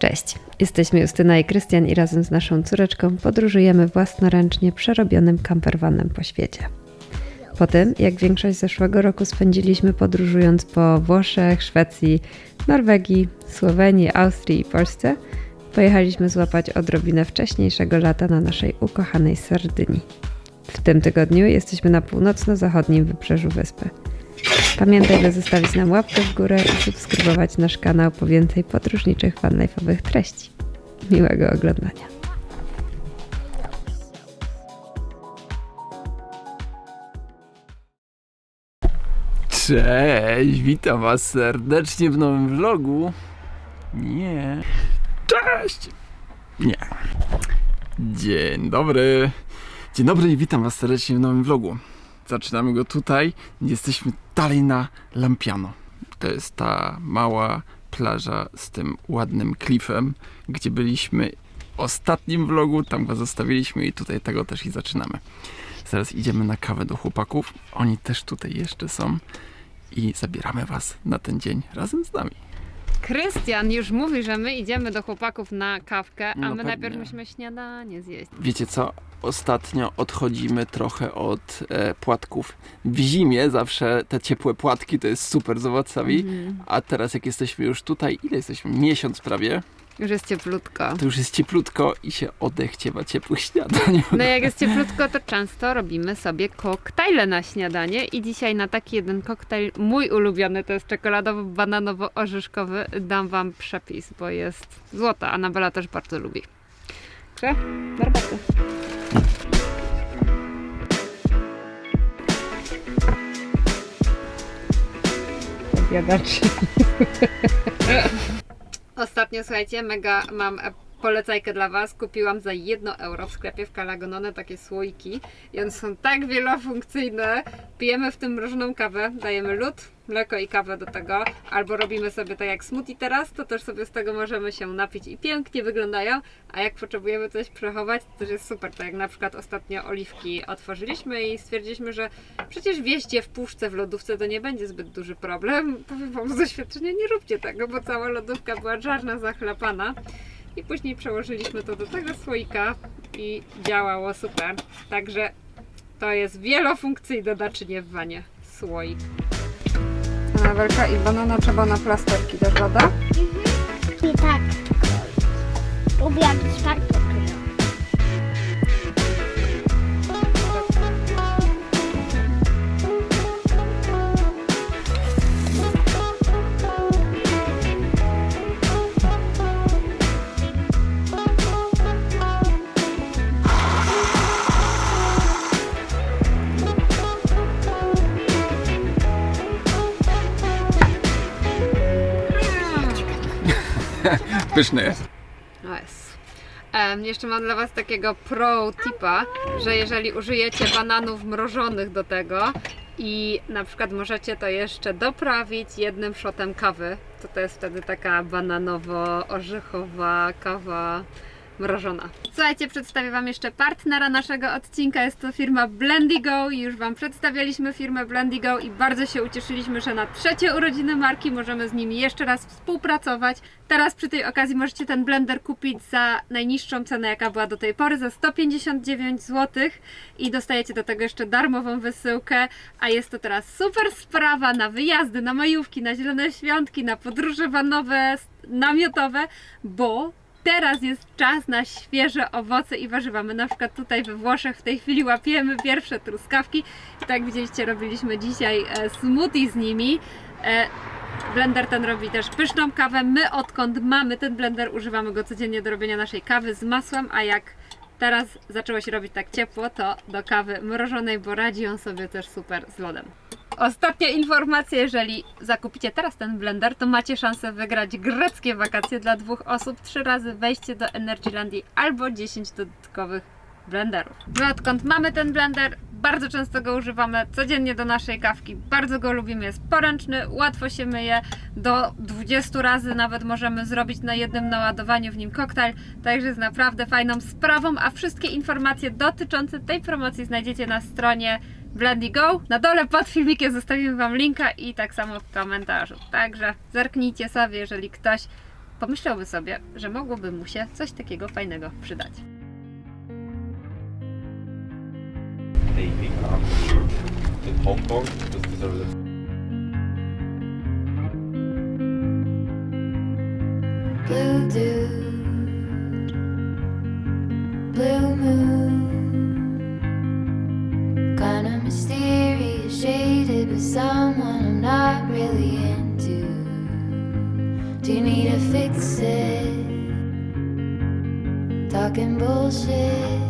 Cześć, jesteśmy Justyna i Krystian i razem z naszą córeczką podróżujemy własnoręcznie przerobionym campervanem po świecie. Po tym, jak większość zeszłego roku spędziliśmy podróżując po Włoszech, Szwecji, Norwegii, Słowenii, Austrii i Polsce, pojechaliśmy złapać odrobinę wcześniejszego lata na naszej ukochanej Sardynii. W tym tygodniu jesteśmy na północno-zachodnim wybrzeżu wyspy. Pamiętaj, by zostawić nam łapkę w górę i subskrybować nasz kanał po więcej podróżniczych fanlife'owych treści. Miłego oglądania. Cześć, witam was serdecznie w nowym vlogu. Nie. Cześć! Nie. Dzień dobry. Dzień dobry i witam was serdecznie w nowym vlogu. Zaczynamy go tutaj. Jesteśmy dalej na Lampiano. To jest ta mała plaża z tym ładnym klifem, gdzie byliśmy ostatnim vlogu. Tam go zostawiliśmy i tutaj tego też i zaczynamy. Zaraz idziemy na kawę do chłopaków. Oni też tutaj jeszcze są. I zabieramy Was na ten dzień razem z nami. Krystian już mówi, że my idziemy do chłopaków na kawkę, a No my pewnie. najpierw musimy śniadanie zjeść. Wiecie co? Ostatnio odchodzimy trochę od e, płatków. W zimie zawsze te ciepłe płatki to jest super z owocami. A teraz jak jesteśmy już tutaj, ile jesteśmy? Miesiąc prawie. Już jest cieplutko. To już jest cieplutko i się odechciewa ciepłych śniadań. No jak jest cieplutko, to często robimy sobie koktajle na śniadanie i dzisiaj na taki jeden koktajl, mój ulubiony, to jest czekoladowo-bananowo-orzeszkowy, dam Wam przepis, bo jest złota, Anabela też bardzo lubi. Dobrze? Herbaty. Zjadaczy. Ostatnio, słuchajcie, mega mam polecajkę dla Was. Kupiłam za 1 euro w sklepie w Kalagonone takie słoiki i one są tak wielofunkcyjne. Pijemy w tym mrożoną kawę, dajemy lód, mleko i kawę do tego, albo robimy sobie tak jak smoothie teraz, to też sobie z tego możemy się napić i pięknie wyglądają, a jak potrzebujemy coś przechować, to też jest super. Tak jak na przykład ostatnio oliwki otworzyliśmy i stwierdziliśmy, że przecież wieść je w puszce w lodówce to nie będzie zbyt duży problem. Powiem Wam z doświadczenia, nie róbcie tego, bo cała lodówka była czarna, zachlapana. I później przełożyliśmy to do tego słoika i działało super. Także to jest wielofunkcyjne naczynie w wanie. Słoik. Anawelka i banana trzeba na plasterki, dasz woda? I Pyszny jest. Nice. Jeszcze mam dla Was takiego pro tipa, że jeżeli użyjecie bananów mrożonych do tego i na przykład możecie to jeszcze doprawić jednym shotem kawy, to to jest wtedy taka bananowo-orzechowa kawa mrożona. Słuchajcie, przedstawię Wam jeszcze partnera naszego odcinka. Jest to firma Blendigo i już Wam przedstawialiśmy firmę Blendigo i bardzo się ucieszyliśmy, że na trzecie urodziny marki możemy z nimi jeszcze raz współpracować. Teraz przy tej okazji możecie ten blender kupić za najniższą cenę, jaka była do tej pory, za 159 zł i dostajecie do tego jeszcze darmową wysyłkę, a jest to teraz super sprawa na wyjazdy, na majówki, na zielone świątki, na podróże vanowe, namiotowe, bo Teraz jest czas na świeże owoce i warzywa. My na przykład tutaj we Włoszech w tej chwili łapiemy pierwsze truskawki. Tak widzieliście, robiliśmy dzisiaj e, smoothie z nimi. E, Blender ten robi też pyszną kawę. My odkąd mamy ten blender, używamy go codziennie do robienia naszej kawy z masłem, a jak teraz zaczęło się robić tak ciepło, to do kawy mrożonej, bo radzi on sobie też super z lodem. Ostatnia informacja, jeżeli zakupicie teraz ten blender, to macie szansę wygrać greckie wakacje dla dwóch osób, trzy razy wejście do Energylandii albo 10 dodatkowych blenderów. My odkąd mamy ten blender, bardzo często go używamy codziennie do naszej kawki, bardzo go lubimy, jest poręczny, łatwo się myje, do 20 razy nawet możemy zrobić na jednym naładowaniu w nim koktajl, także jest naprawdę fajną sprawą, a wszystkie informacje dotyczące tej promocji znajdziecie na stronie Blendigo. Na dole pod filmikiem zostawimy Wam linka i tak samo w komentarzu. Także zerknijcie sobie, jeżeli ktoś pomyślałby sobie, że mogłoby mu się coś takiego fajnego przydać. In Hong Kong, these are Blue dew, blue moon, kinda mysterious, shaded with someone I'm not really into. Do you need to fix it? Talking bullshit.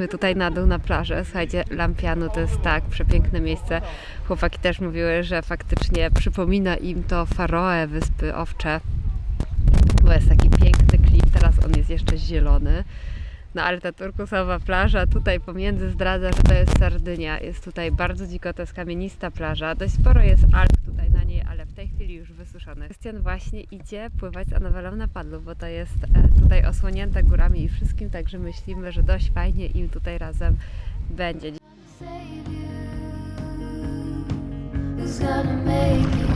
Przyszliśmy tutaj na dół na plażę. Słuchajcie, Lampiano to jest tak przepiękne miejsce. Chłopaki też mówiły, że faktycznie przypomina im to Faroe, Wyspy Owcze. Bo jest taki piękny klip, teraz on jest jeszcze zielony. No ale ta turkusowa plaża tutaj pomiędzy zdradza, że to jest Sardynia. Jest tutaj bardzo dziko, to jest kamienista plaża. Dość sporo jest alg tutaj na niej, ale w tej chwili już wysuszony. Krystian właśnie idzie pływać z Anawelą na padlu, bo to jest e, tutaj osłonięte górami i wszystkim, także myślimy, że dość fajnie im tutaj razem będzie. Who's gonna make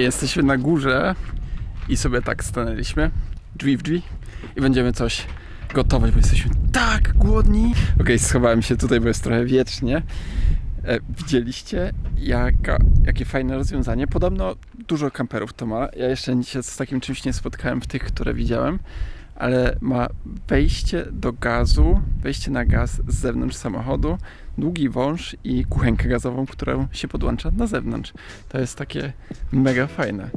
jesteśmy na górze i sobie tak stanęliśmy, drzwi w drzwi i będziemy coś gotować, bo jesteśmy tak głodni. Okej, schowałem się tutaj, bo jest trochę wiecznie. E, widzieliście, jaka, jakie fajne rozwiązanie? Podobno dużo kamperów to ma. Ja jeszcze się z takim czymś nie spotkałem w tych, które widziałem, ale ma wejście do gazu, wejście na gaz z zewnątrz samochodu, długi wąż i kuchenkę gazową, którą się podłącza na zewnątrz. To jest takie mega fajne.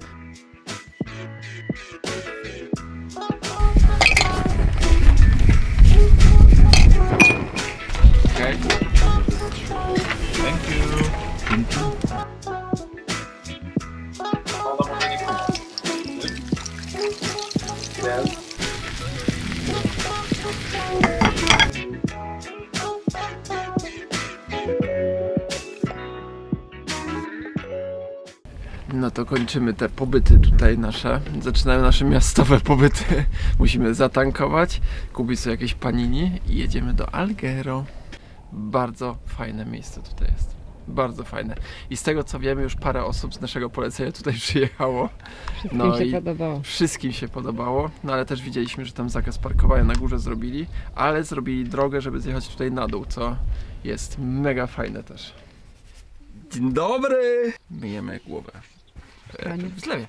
No to kończymy te pobyty tutaj nasze. Zaczynają nasze miastowe pobyty. Musimy zatankować, kupić sobie jakieś panini i jedziemy do Alghero. Bardzo fajne miejsce tutaj jest. Bardzo fajne. I z tego co wiemy, już parę osób z naszego polecenia tutaj przyjechało. No i podobało. wszystkim się podobało, no ale też widzieliśmy, że tam zakaz parkowania na górze zrobili, ale zrobili drogę, żeby zjechać tutaj na dół, co jest mega fajne też. Dzień dobry! Myjemy głowę. E, W zlewie.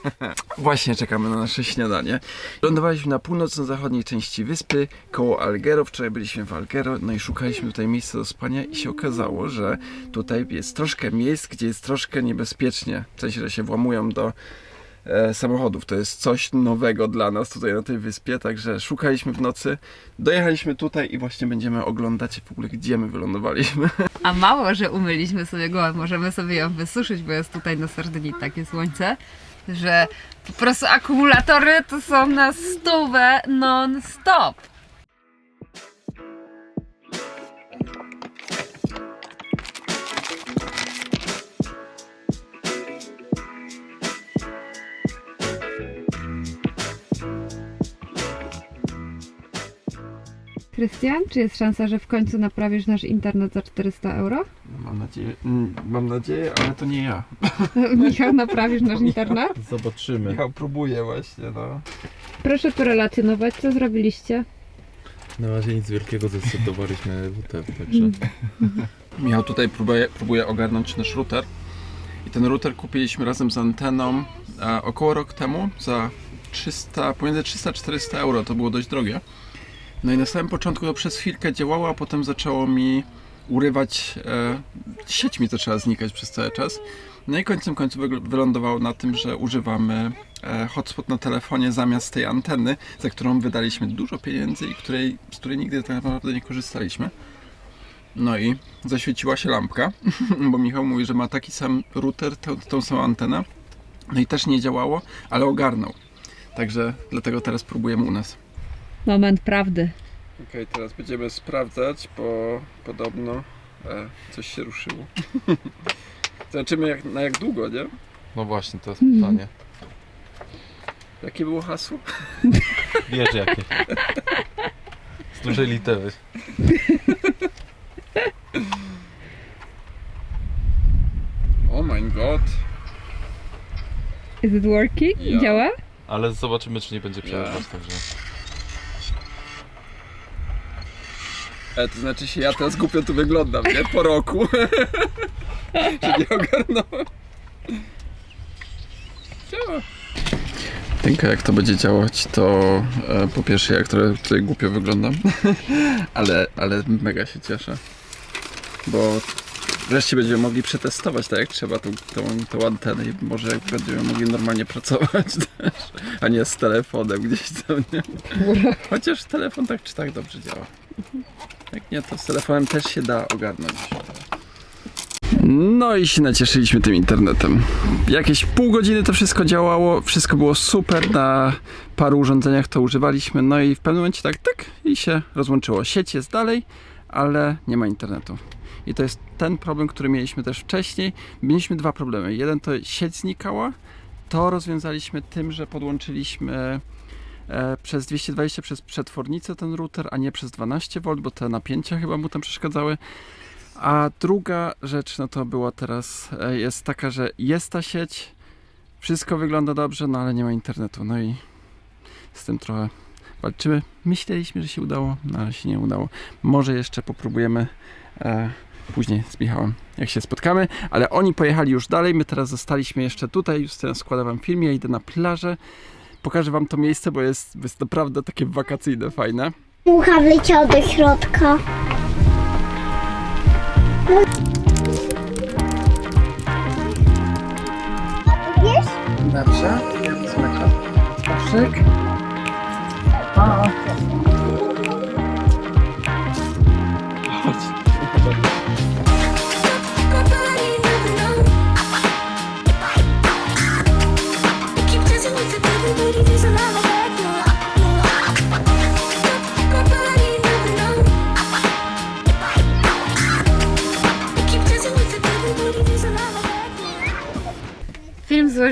Właśnie czekamy na nasze śniadanie. Lądowaliśmy na północno-zachodniej części wyspy, koło Alghero. Wczoraj byliśmy w Alghero, no i szukaliśmy tutaj miejsca do spania i się okazało, że tutaj jest troszkę miejsc, gdzie jest troszkę niebezpiecznie. W sensie, że się włamują do samochodów. To jest coś nowego dla nas tutaj na tej wyspie, także szukaliśmy w nocy, dojechaliśmy tutaj i właśnie będziemy oglądać w ogóle gdzie my wylądowaliśmy. A mało, że umyliśmy sobie głowę, możemy sobie ją wysuszyć, bo jest tutaj na Sardynii takie słońce, że po prostu akumulatory to są na stówę non-stop. Krystian, czy jest szansa, że w końcu naprawisz nasz internet za 400 euro? Mam nadzieję, mm, mam nadzieję, ale to nie ja. Michał, naprawisz nasz internet? Zobaczymy. Michał próbuje właśnie, no. Proszę tu relacjonować, co zrobiliście. Na razie nic wielkiego zastosowaliśmy WTF, także Michał tutaj próbuje, próbuje ogarnąć nasz router. I ten router kupiliśmy razem z anteną e, około rok temu za 300, pomiędzy 300 a 400 euro. To było dość drogie. No i na samym początku to przez chwilkę działało, a potem zaczęło mi urywać, e, sieć mi zaczęła znikać przez cały czas. No i końcem końców wylądowało na tym, że używamy e, hotspot na telefonie zamiast tej anteny, za którą wydaliśmy dużo pieniędzy i której, z której nigdy tak naprawdę nie korzystaliśmy. No i zaświeciła się lampka, bo Michał mówi, że ma taki sam router, tą, tą samą antenę. No i też nie działało, ale ogarnął. Także dlatego teraz próbujemy u nas. Moment prawdy. Okej, teraz będziemy sprawdzać, bo podobno e, coś się ruszyło. Zobaczymy jak, na jak długo, nie? no właśnie, to jest pytanie. Jakie było hasło? Wiesz jakie. Z dużej litery. Oh my god. Is it working? Ja. Działa? Ale zobaczymy czy nie będzie przełączać, także... E, to znaczy się ja teraz głupio tu wyglądam, nie? Po roku. Czy nie ogarnąłem? Działa. Jak to będzie działać, to e, po pierwsze ja trochę tutaj głupio wyglądam, ale, ale mega się cieszę, bo wreszcie będziemy mogli przetestować tak jak trzeba tą, tą, tą antenę i może będziemy mogli normalnie pracować też, a nie z telefonem gdzieś tam, nie? Chociaż telefon tak czy tak dobrze działa. Jak nie, to z telefonem też się da ogarnąć. No i się nacieszyliśmy tym internetem. Jakieś pół godziny to wszystko działało, wszystko było super, na paru urządzeniach to używaliśmy, no i w pewnym momencie tak, tak i się rozłączyło. Sieć jest dalej, ale nie ma internetu. I to jest ten problem, który mieliśmy też wcześniej. Mieliśmy dwa problemy. Jeden to sieć znikała, to rozwiązaliśmy tym, że podłączyliśmy e, przez 220 przez przetwornicę ten router, a nie przez 12V, bo te napięcia chyba mu tam przeszkadzały. A druga rzecz, no to była teraz, e, jest taka, że jest ta sieć, wszystko wygląda dobrze, no ale nie ma internetu. No i z tym trochę walczymy. Myśleliśmy, że się udało, no ale się nie udało. Może jeszcze popróbujemy e, później z Michałem, jak się spotkamy, ale oni pojechali już dalej, my teraz zostaliśmy jeszcze tutaj, już teraz składam wam film, ja idę na plażę. Pokażę wam to miejsce, bo jest, jest naprawdę takie wakacyjne, fajne. Mucha wleciał do środka. Wiesz? Dobrze, ja wezmę koszyk.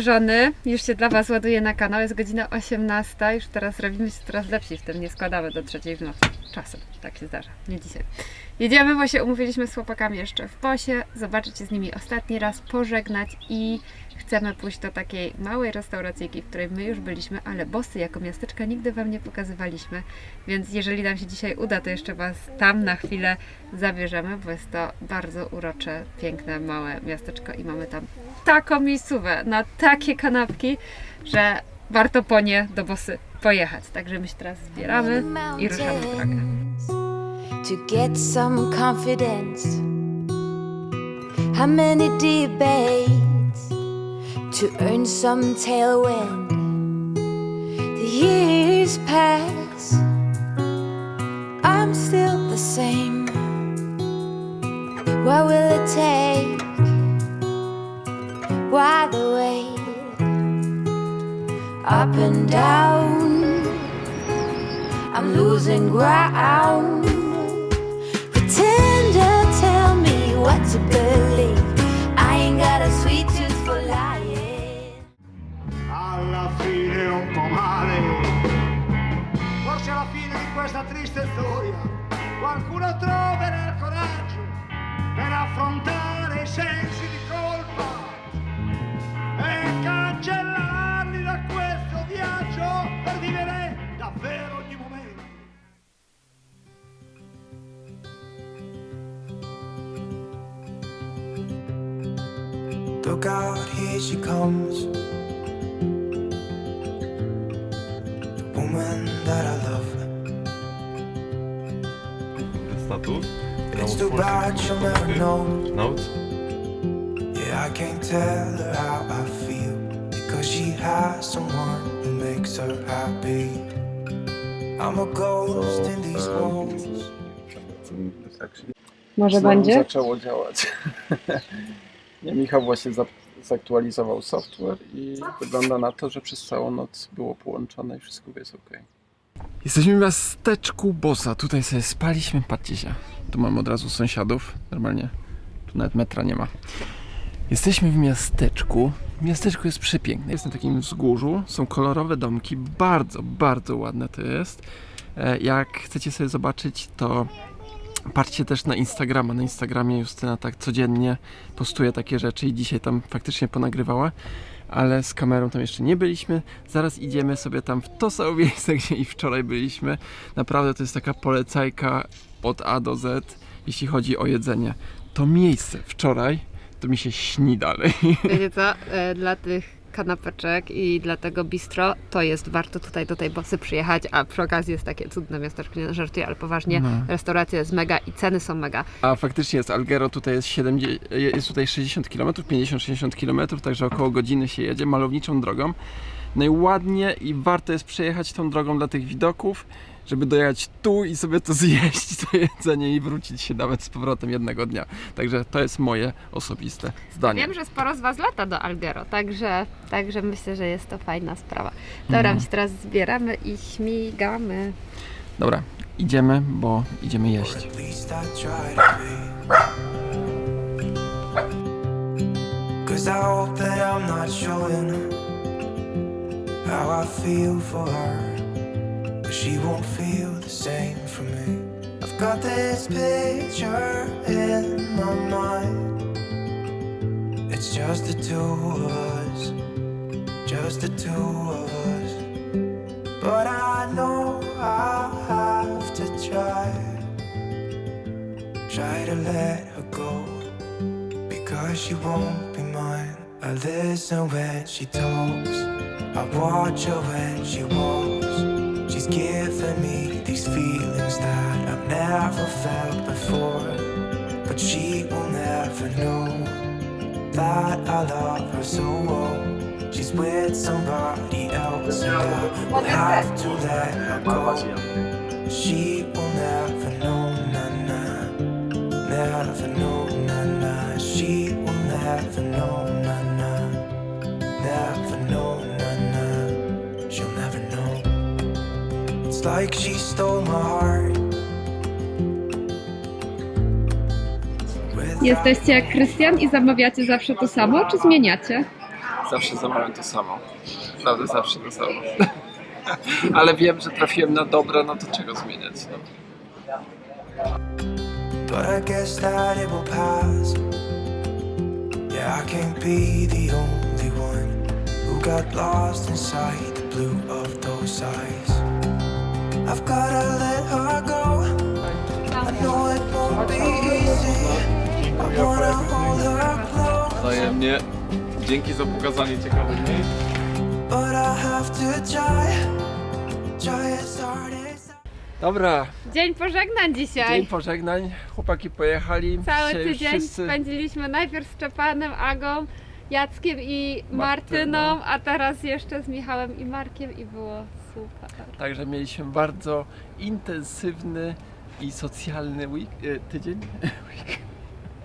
Złożony, już się dla Was ładuje na kanał, jest godzina 18, już teraz robimy się coraz lepsi w tym, nie składamy do trzeciej w nocy. Czasem, tak się zdarza, nie dzisiaj. Jedziemy, bo się umówiliśmy z chłopakami jeszcze w Posie, zobaczyć się z nimi ostatni raz, pożegnać i chcemy pójść do takiej małej restauracyjki, w której my już byliśmy, ale Bosy jako miasteczka nigdy Wam nie pokazywaliśmy, więc jeżeli nam się dzisiaj uda, to jeszcze Was tam na chwilę zabierzemy, bo jest to bardzo urocze, piękne, małe miasteczko i mamy tam taką miejscówę na takie kanapki, że warto po nie do Bosy pojechać. Także my się teraz zbieramy i ruszamy w drogę. to get some confidence. How many debates to earn some tailwind. The years pass, I'm still the same. What will it take? Why the wait? Up and down, I'm losing ground. Woman that I love. Status? It's too bad she'll never know. Notes? Yeah, I can't tell her how I feel. Because she has someone who makes her happy. I'm a ghost in these walls. Może Znowu będzie? zaczęło działać. Nie, Michał właśnie za- zaktualizował software i wygląda na to, że przez całą noc było połączone i wszystko jest ok. Jesteśmy w miasteczku Bosa. Tutaj sobie spaliśmy. Patrzcie się. Tu mam od razu sąsiadów. Normalnie. Tu nawet metra nie ma. Jesteśmy w miasteczku. Miasteczko jest przepiękne. Jest na takim wzgórzu. Są kolorowe domki. Bardzo, bardzo ładne to jest. E, Jak chcecie sobie zobaczyć, to Patrzcie też na Instagrama. Na Instagramie Justyna tak codziennie postuje takie rzeczy i dzisiaj tam faktycznie ponagrywała, ale z kamerą tam jeszcze nie byliśmy. Zaraz idziemy sobie tam w to samo miejsce, gdzie i wczoraj byliśmy. Naprawdę to jest taka polecajka od A do Z, jeśli chodzi o jedzenie. To miejsce wczoraj to mi się śni dalej. Wiecie co, e, dla tych kanapeczek i dla tego bistro to jest warto tutaj do tej Bosy przyjechać, a przy okazji jest takie cudne miasteczko, nie żartuję, ale poważnie, No. restauracja jest mega i ceny są mega. A faktycznie jest Algero, tutaj jest 70, jest tutaj 60 km, 50-60 km, także około godziny się jedzie malowniczą drogą. No i ładnie i warto jest przejechać tą drogą dla tych widoków, żeby dojechać tu i sobie to zjeść, to jedzenie i wrócić się nawet z powrotem jednego dnia. Także to jest moje osobiste zdanie. Wiem, że sporo z Was lata do Algero, także, także myślę, że jest to fajna sprawa. Dobra, my się teraz zbieramy i śmigamy. Dobra, idziemy, bo idziemy jeść. Cause I hope that I'm not showing how I feel for her. But she won't feel the same for me. I've got this picture in my mind. It's just the two of us. Just the two of us. But I know I have to try. Try to let her go because she won't be mine. I listen when she talks, I watch her when she walks. Giving me these feelings that I've never felt before. But she will never know that I love her so well. She's with somebody else, and I will have to let her go. She will never know, It's like she stole my heart. Jesteście jak Krystian i zamawiacie zawsze to samo, czy zmieniacie? Zawsze zamawiam to samo. Naprawdę zawsze to samo. Ale wiem, że trafiłem na dobre, no to czego zmieniać? No. But I guess that it will pass. Yeah, I can't be the only one who got lost inside the blue of those eyes. I've gotta let her go. I know it won't be easy. I wanna hold her close, Wzajemnie. Dzięki za pokazanie ciekawych miejsc. but I have to try. Try as hard as I Dobra, Dzień pożegnań dzisiaj. dzień pożegnań. Chłopaki pojechali. Cały Dzisiaj już tydzień wszyscy... spędziliśmy najpierw z Czepanem, Agą Jackiem i Martyną, a teraz jeszcze z Michałem i Markiem i było super. Także mieliśmy bardzo intensywny i socjalny week, e, tydzień. Week.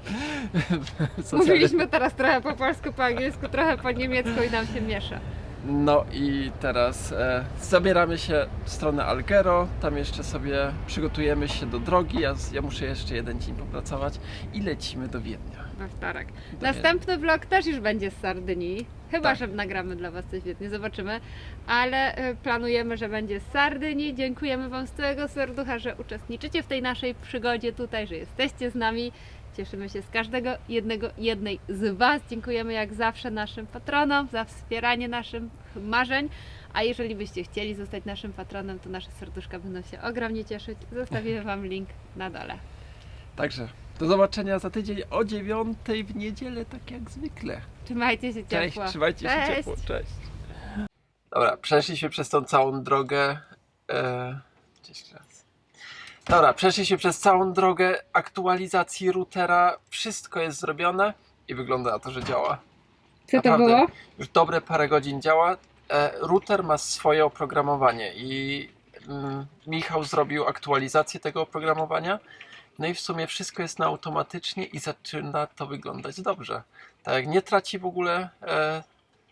Socjalny- Mówiliśmy teraz trochę po polsku, po angielsku, trochę po niemiecku i nam się miesza. No i teraz e, zabieramy się w stronę Algero. Tam jeszcze sobie przygotujemy się do drogi. Ja, ja muszę jeszcze jeden dzień popracować i lecimy do Wiednia. We wtorek. Do Następny vlog też już będzie z Sardynii. Chyba, Tak. że nagramy dla Was coś świetnie, zobaczymy. Ale y, planujemy, że będzie z Sardynii. Dziękujemy Wam z całego serducha, że uczestniczycie w tej naszej przygodzie tutaj, że jesteście z nami. Cieszymy się z każdego jednego, jednej z Was. Dziękujemy jak zawsze naszym patronom za wspieranie naszych marzeń. A jeżeli byście chcieli zostać naszym patronem, to nasze serduszka będą się ogromnie cieszyć. Zostawimy Wam link na dole. Także do zobaczenia za tydzień o dziewiątej w niedzielę, tak jak zwykle. Trzymajcie się Cześć, ciepło. trzymajcie się Cześć. ciepło. Cześć. Dobra, przeszliśmy przez tą całą drogę. E... Cześć raz. Dobra, przeszliśmy przez całą drogę aktualizacji routera. Wszystko jest zrobione i wygląda na to, że działa. Co to Naprawdę. było? Już dobre parę godzin działa. E, router ma swoje oprogramowanie i mm, Michał zrobił aktualizację tego oprogramowania. No i w sumie wszystko jest na automatycznie i zaczyna to wyglądać dobrze. Tak, nie traci w ogóle e,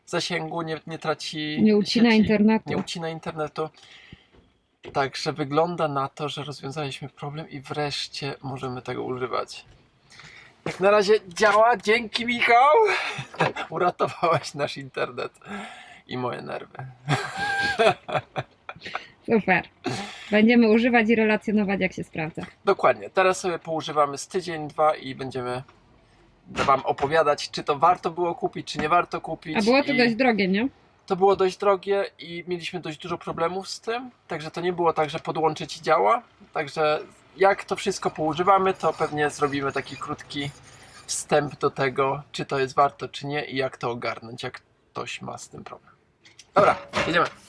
zasięgu, nie, nie traci. Nie ucina sieci, internetu. Nie ucina internetu. Także wygląda na to, że rozwiązaliśmy problem i wreszcie możemy tego używać. Jak na razie działa, dzięki Michał! Uratowałeś nasz internet i moje nerwy. Super. Będziemy używać i relacjonować, jak się sprawdza. Dokładnie. Teraz sobie poużywamy z tydzień, dwa i będziemy Wam opowiadać, czy to warto było kupić, czy nie warto kupić. A było to I dość drogie, nie? To było dość drogie i mieliśmy dość dużo problemów z tym. Także to nie było tak, że podłączyć i działa. Także jak to wszystko poużywamy, to pewnie zrobimy taki krótki wstęp do tego, czy to jest warto, czy nie i jak to ogarnąć, jak ktoś ma z tym problem. Dobra, jedziemy.